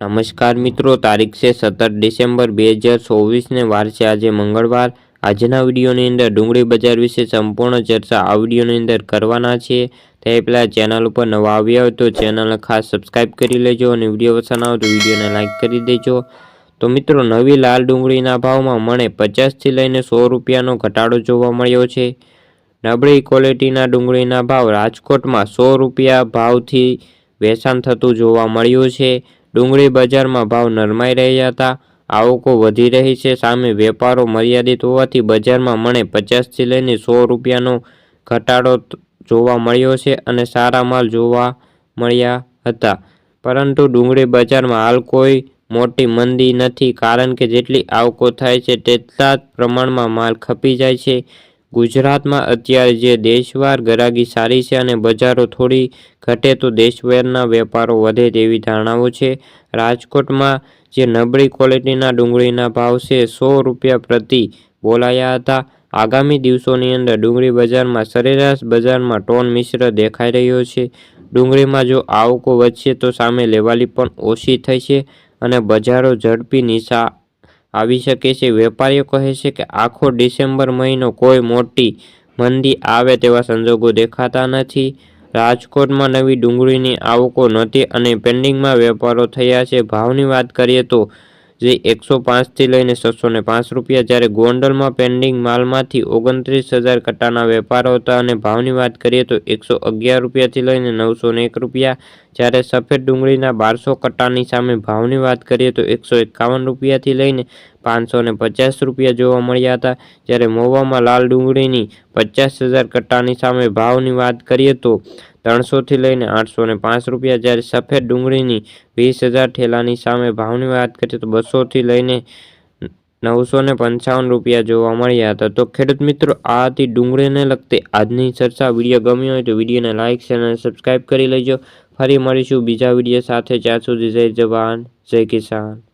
નમસ્કાર મિત્રો, તારીખ છે સત્તર ડિસેમ્બર બે હજાર ચોવીસને વાર છે આજે મંગળવાર. આજના વિડીયોની અંદર ડુંગળી બજાર વિશે સંપૂર્ણ ચર્ચા આ વિડીયોની અંદર કરવાના છે તે પહેલાં ચેનલ ઉપર નવા આવ્યા હોય તો ચેનલને ખાસ સબસ્ક્રાઈબ કરી લેજો અને વીડિયો પસંદ આવે તો વિડીયોને લાઇક કરી દેજો. તો મિત્રો, નવી લાલ ડુંગળીના ભાવમાં મને પચાસથી લઈને સો રૂપિયાનો ઘટાડો જોવા મળ્યો છે. નબળી ક્વોલિટીના ડુંગળીના ભાવ રાજકોટમાં સો રૂપિયા ભાવથી વેચાણ થતું જોવા મળ્યું છે. ડુંગળી બજારમાં ભાવ નરમાઈ રહ્યા હતા. આવકો વધી રહી છે. સામે વેપારો મર્યાદિત હોવાથી બજારમાં મને પચાસથી લઈને સો રૂપિયાનો ઘટાડો જોવા મળ્યો છે અને સારા માલ જોવા મળ્યા હતા. પરંતુ ડુંગળી બજારમાં હાલ કોઈ મોટી મંદી નથી કારણ કે જેટલી આવકો થાય છે, તેટલા જ પ્રમાણમાં માલ ખપી જાય છે. ગુજરાતમાં અત્યારે જે દેશવાર ગરાગી સારી છે અને બજારો થોડી ઘટે તો દેશભરના વેપારો વધે તેવી ધારણાઓ છે. રાજકોટમાં જે નબળી ક્વોલિટીના ડુંગળીના ભાવ છે, સો રૂપિયા પ્રતિ બોલાયા હતા. આગામી દિવસોની અંદર ડુંગળી બજારમાં સરેરાશ બજારમાં ટોન મિશ્ર દેખાઈ રહ્યો છે. ડુંગળીમાં જો આવકો વધશે તો સામે લેવાલી પણ ઓછી થશે અને બજારો ઝડપી નીચા આવી શકે છે. વેપારીઓ કહે છે કે આખો ડિસેમ્બર મહિનો કોઈ મોટી મંદી આવે તેવા સંજોગો દેખાતા નથી. રાજકોટમાં નવી ડુંગળીની આવકો નહોતી અને પેન્ડિંગમાં વેપારો થયા છે. ભાવની વાત કરીએ તો જે એકસો પાંચથી લઈને છસો ને પાંચ રૂપિયા જ્યારે ગોંડલમાં પેન્ડિંગ માલમાંથી ઓગણત્રીસ હજાર કટ્ટાના વેપારો હતા અને ભાવની વાત કરીએ તો એકસો અગિયાર રૂપિયાથી લઈને નવસો એક રૂપિયા. જ્યારે સફેદ ડુંગળીના બારસો કટ્ટાની સામે ભાવની વાત કરીએ તો એકસો એકાવન રૂપિયાથી લઈને પાંચસો ને પચાસ રૂપિયા જોવા મળ્યા હતા. જ્યારે મહુવામાં લાલ ડુંગળીની પચાસ હજાર કટ્ટાની સામે ભાવની વાત કરીએ તો ત્રણસોથી લઈને આઠસો ને પાંચ રૂપિયા. જ્યારે સફેદ ડુંગળીની વીસ હજાર ઠેલાની સામે ભાવની વાત કરીએ તો બસોથી લઈને નવસો ને પંચાવન રૂપિયા જોવા મળ્યા હતા. તો ખેડૂત મિત્રો, આ હતી ડુંગળીને લગતી આજની ચર્ચા. વીડિયો ગમ્યો હોય તો વિડીયોને લાઇક, શેર અને સબસ્ક્રાઈબ કરી લેજો. ફરી મળીશું બીજા વીડિયો સાથે. જ્યાં સુધી જય જવાન, જય કિસાન.